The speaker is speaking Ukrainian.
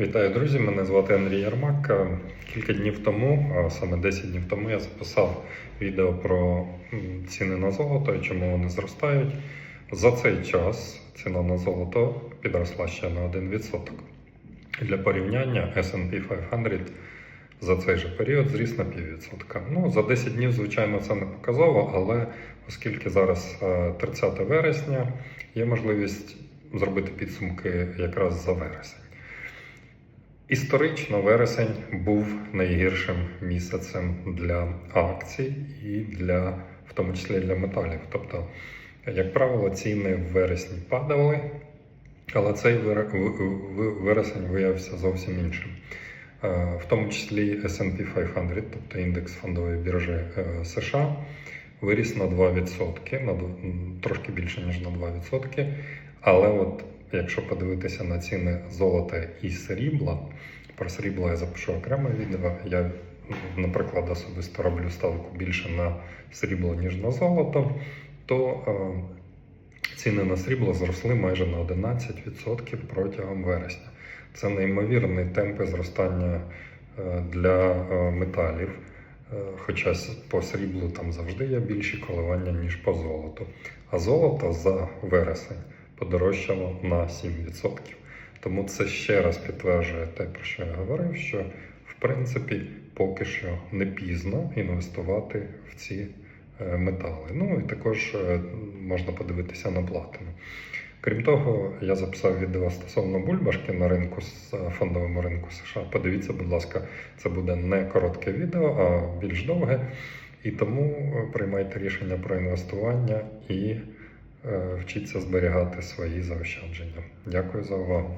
Вітаю, друзі! Мене звати Андрій Ярмак. Е, Кілька днів тому, а саме 10 днів тому, я записав відео про ціни на золото і чому вони зростають. За цей час ціна на золото підросла ще на 1%. Для порівняння SP 500 за цей же період зріс на піввідсотка. Ну, за 10 днів, звичайно, це не показово, але оскільки зараз е, 30 вересня, є можливість зробити підсумки якраз за вересень. Історично вересень був найгіршим місяцем для акцій і для, в тому числі для металів. Тобто, як правило, ціни в вересні падали, але цей вересень виявився зовсім іншим. Е, В тому числі SP 500, тобто індекс фондової біржі е, США, виріс на 2%, на трошки більше, ніж на 2%. Але от якщо подивитися на ціни золота і срібла, про срібло я запишу окреме відео. Я, наприклад, особисто роблю ставку більше на срібло, ніж на золото, то е, ціни на срібло зросли майже на 11% протягом вересня. Це неймовірні темпи зростання е, для е, металів. Хоча по сріблу там завжди є більші коливання, ніж по золоту. А золото за вересень подорожчало на 7%. Тому це ще раз підтверджує те, про що я говорив, що в принципі поки що не пізно інвестувати в ці е, метали. Ну і також е, можна подивитися на платину. Крім того, я записав відео стосовно бульбашки на ринку з е, фондовому ринку США. Подивіться, будь ласка, це буде не коротке відео, а більш довге. І тому приймайте рішення про інвестування і вчіться зберігати свої заощадження. Дякую за увагу.